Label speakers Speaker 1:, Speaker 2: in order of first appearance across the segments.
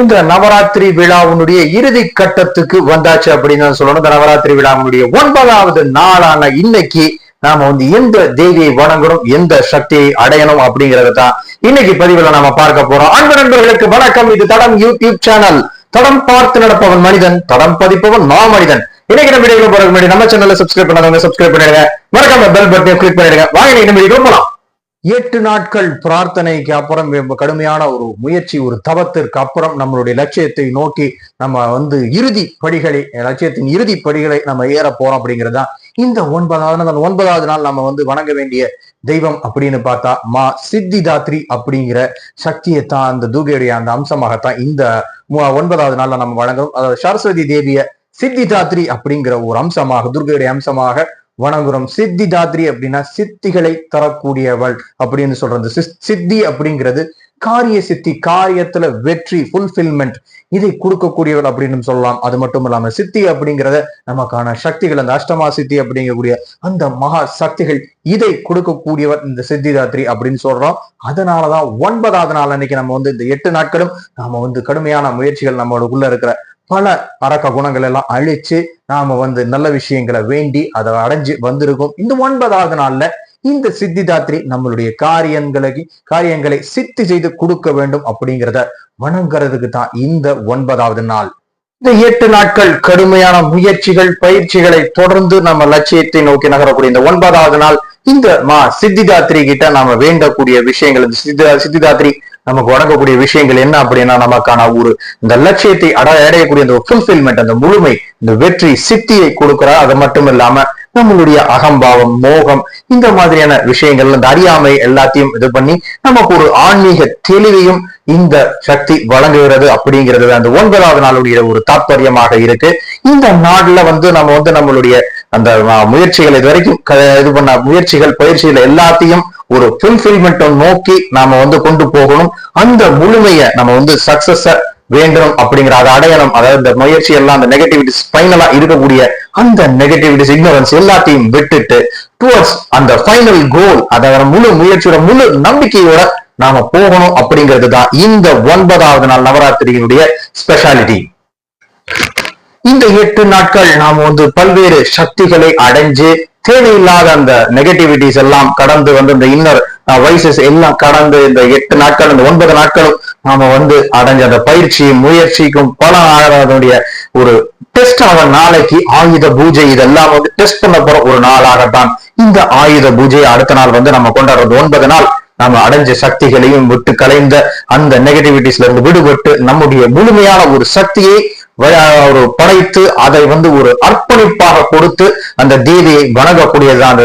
Speaker 1: இந்த நவராத்திரி விழாவினுடைய இறுதி கட்டத்துக்கு வந்தாச்சு அப்படின்னு தான் சொல்லணும். இந்த நவராத்திரி விழாவினுடைய ஒன்பதாவது நாளான இன்னைக்கு நாம வந்து எந்த தேவியை வணங்கணும் எந்த சக்தியை அடையணும் அப்படிங்கறத தான் இன்னைக்கு பதிவுல நாம பார்க்க போறோம். அன்பு நண்பர்களுக்கு வணக்கம். இது தடம் யூடியூப் சேனல். தடம் பார்த்து நடப்பவன் மனிதன் தடம் பதிப்பவன் மா மனிதன். இன்னைக்கு நம்ம வீடியோ போறதுக்கு முன்னாடி நம்ம சேனல்ல சப்ஸ்கிரைப் பண்ணாதவங்க சப்ஸ்கிரைப் பண்ணிடுங்க. மறக்காம பெல் பட்டனை கிளிக் பண்ணிடுங்க. வாங்க நம்ம வீடியோ போலாம். எட்டு நாட்கள் பிரார்த்தனைக்கு அப்புறம் கடுமையான ஒரு முயற்சி ஒரு தவத்திற்கு அப்புறம் நம்மளுடைய லட்சியத்தை நோக்கி நம்ம வந்து இறுதி படிகளை லட்சியத்தின் இறுதி படிகளை நம்ம ஏற போறோம் அப்படிங்கிறது தான் இந்த ஒன்பதாவது ஒன்பதாவது நாள் நம்ம வந்து வணங்க வேண்டிய தெய்வம் அப்படின்னு பார்த்தா மா சித்திதாத்ரி அப்படிங்கிற சக்தியை தான் அந்த தூகையுடைய அந்த அம்சமாகத்தான் இந்த மு- ஒன்பதாவது நாள்ல நம்ம வழங்குறோம். அதாவது சரஸ்வதி தேவிய சித்திதாத்ரி அப்படிங்கிற ஒரு அம்சமாக துர்கையுடைய அம்சமாக வணங்குறோம். சித்திதாத்ரி அப்படின்னா சித்திகளை தரக்கூடியவள் அப்படின்னு சொல்றது. சித்தி அப்படிங்கிறது காரிய சித்தி காரியத்துல வெற்றி ஃபுல்ஃபில்மெண்ட் இதை கொடுக்கக்கூடியவள் அப்படின்னு சொல்லலாம். அது மட்டும் இல்லாம சித்தி அப்படிங்கிறத நமக்கான சக்திகள் அந்த அஷ்டமா சித்தி அப்படிங்கக்கூடிய அந்த மகா சக்திகள் இதை கொடுக்கக்கூடியவர் இந்த சித்திதாத்ரி அப்படின்னு சொல்றோம். அதனாலதான் ஒன்பதாவது நாள் அன்னைக்கு நம்ம வந்து இந்த எட்டு நாட்களும் நாம வந்து கடுமையான முயற்சிகள் நம்மளுக்குள்ள இருக்கிற பல அரக்க குணங்கள் எல்லாம் அழிச்சு நாம வந்து நல்ல விஷயங்களை வேண்டி அதை அடைஞ்சு வந்திருக்கோம். இந்த ஒன்பதாவது நாள்ல இந்த சித்திதாத்ரி நம்மளுடைய காரியங்களை காரியங்களை சித்தி செய்து கொடுக்க வேண்டும் அப்படிங்கிறத வணங்குறதுக்கு தான் இந்த ஒன்பதாவது நாள். இந்த எட்டு நாட்கள் கடுமையான முயற்சிகள் பயிற்சிகளை தொடர்ந்து நம்ம லட்சியத்தை நோக்கி நகரக்கூடிய இந்த ஒன்பதாவது நாள் இந்த மா சித்திதாத்ரி கிட்ட நாம வேண்டக்கூடிய விஷயங்கள் சித்திதா சித்தி சித்திதாத்ரி நமக்கு வழங்கக்கூடிய விஷயங்கள் என்ன அப்படின்னா நமக்கான ஒரு இந்த லட்சியத்தை அட அடையக்கூடிய அந்த ஃபுல்ஃபில்மெண்ட் அந்த முழுமை இந்த வெற்றி சித்தியை கொடுக்கிறார். அது மட்டும் இல்லாம நம்மளுடைய அகம்பாவம் மோகம் இந்த மாதிரியான விஷயங்கள் இந்த அறியாமை எல்லாத்தையும் இது பண்ணி நமக்கு ஒரு ஆன்மீக தெளிவையும் இந்த சக்தி வழங்குகிறது அப்படிங்கிறது அந்த ஒன்பதாவது நாளுடைய ஒரு தாற்பயமாக இருக்கு. இந்த நாள்ல வந்து நம்ம வந்து நம்மளுடைய அந்த முயற்சிகள் இது வரைக்கும் இது பண்ண முயற்சிகள் பயிற்சிகள் எல்லாத்தையும் ஒரு ஃபுல்ஃபில்மெண்ட்டை நோக்கி நாம வந்து கொண்டு போகணும். அந்த முழுமையை நம்ம வந்து சக்சஸ வேண்டும் அப்படிங்கிற அது அடையாளம் அதாவது இந்த முயற்சி எல்லாம் அந்த நெகட்டிவிட்டிஸ் ஃபைனலா இருக்கக்கூடிய அந்த நெகட்டிவிட்டிஸ் இக்னோரன்ஸ் எல்லாத்தையும் விட்டுட்டு டுவர்ட்ஸ் அந்த ஃபைனல் கோல் அதாவது முழு முயற்சியோட முழு நம்பிக்கையோட நாம போகணும் அப்படிங்கிறது தான் இந்த ஒன்பதாவது நாள் நவராத்திரியினுடைய ஸ்பெஷாலிட்டி இந்த எட்டு நாட்கள் நாம வந்து பல்வேறு சக்திகளை அடைஞ்சு தேவையில்லாத அந்த நெகட்டிவிட்டிஸ் எல்லாம் கடந்து வந்து இந்த இன்னர் வைசஸ் எல்லாம் கடந்து இந்த எட்டு நாட்கள் இந்த ஒன்பது நாட்களும் நாம வந்து அடைஞ்ச அந்த பயிற்சி முயற்சிக்கும் பல அதனுடைய ஒரு டெஸ்ட் அவன் நாளைக்கு ஆயுத பூஜை இதெல்லாம் வந்து டெஸ்ட் பண்ண போற ஒரு நாளாகத்தான் இந்த ஆயுத பூஜையை அடுத்த நாள் வந்து நம்ம கொண்டாடுறது. ஒன்பது நாள் நம்ம அடைஞ்ச சக்திகளையும் விட்டு கலைந்த அந்த நெகட்டிவிட்டிஸ்ல இருந்து விடுபட்டு நம்முடைய முழுமையான ஒரு சக்தியை ஒரு படைத்து அதை வந்து ஒரு அர்ப்பணிப்பாக கொடுத்து அந்த தேவியை வணங்கக்கூடியதுதான்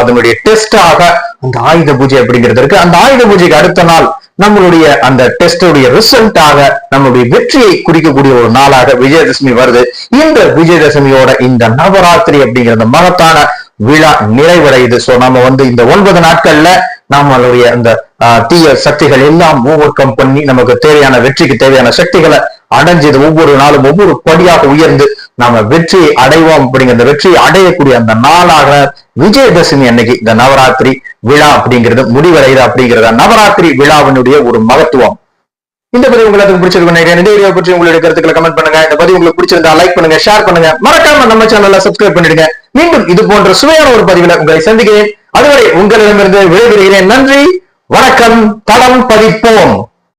Speaker 1: அதனுடைய டெஸ்டாக அந்த ஆயுத பூஜை அப்படிங்கிறது இருக்கு. அந்த ஆயுத பூஜைக்கு அடுத்த நாள் நம்மளுடைய அந்த டெஸ்டுடைய ரிசல்ட்டாக நம்மளுடைய வெற்றியை குறிக்கக்கூடிய ஒரு நாளாக விஜயதசமி வருது. இந்த விஜயதசமியோட இந்த நவராத்திரி அப்படிங்கிற அந்த மகத்தான விழா நிறைவடையுது. சோ நம்ம வந்து இந்த ஒன்பது நாட்கள்ல நம்மளுடைய அந்த ஆஹ், தீய சக்திகள் எல்லாம் ஓவர் கம் பண்ணி நமக்கு தேவையான வெற்றிக்கு தேவையான சக்திகளை அடைஞ்சது ஒவ்வொரு நாளும் ஒவ்வொரு படியாக உயர்ந்து நாம வெற்றியை அடைவோம் அப்படிங்கிற அந்த வெற்றியை அடையக்கூடிய அந்த நாளாக விஜயதசமி அன்னைக்கு இந்த நவராத்திரி விழா அப்படிங்கிறது முடிவடையுது அப்படிங்கிறத நவராத்திரி விழாவினுடைய ஒரு மகத்துவம். இந்த பதிவு உங்களுக்கு பிடிச்சிருக்கும் நினைக்கிறேன். இந்த வீடியோ பற்றி உங்களுடைய கருத்துக்களை கமெண்ட் பண்ணுங்க. இந்த பதிவு உங்களுக்கு பிடிச்சிருந்தா லைக் பண்ணுங்க ஷேர் பண்ணுங்க. மறக்காம நம்ம சேனல்ல சப்ஸ்கிரைப் பண்ணிடுங்க. மீண்டும் இது போன்ற சுவையான ஒரு பதிவுல உங்களை சந்திக்கிறேன். அதுவரை உங்களிடமிருந்து விடைபெறுகிறேன். நன்றி. வணக்கம். தளம் பதிப்போம்.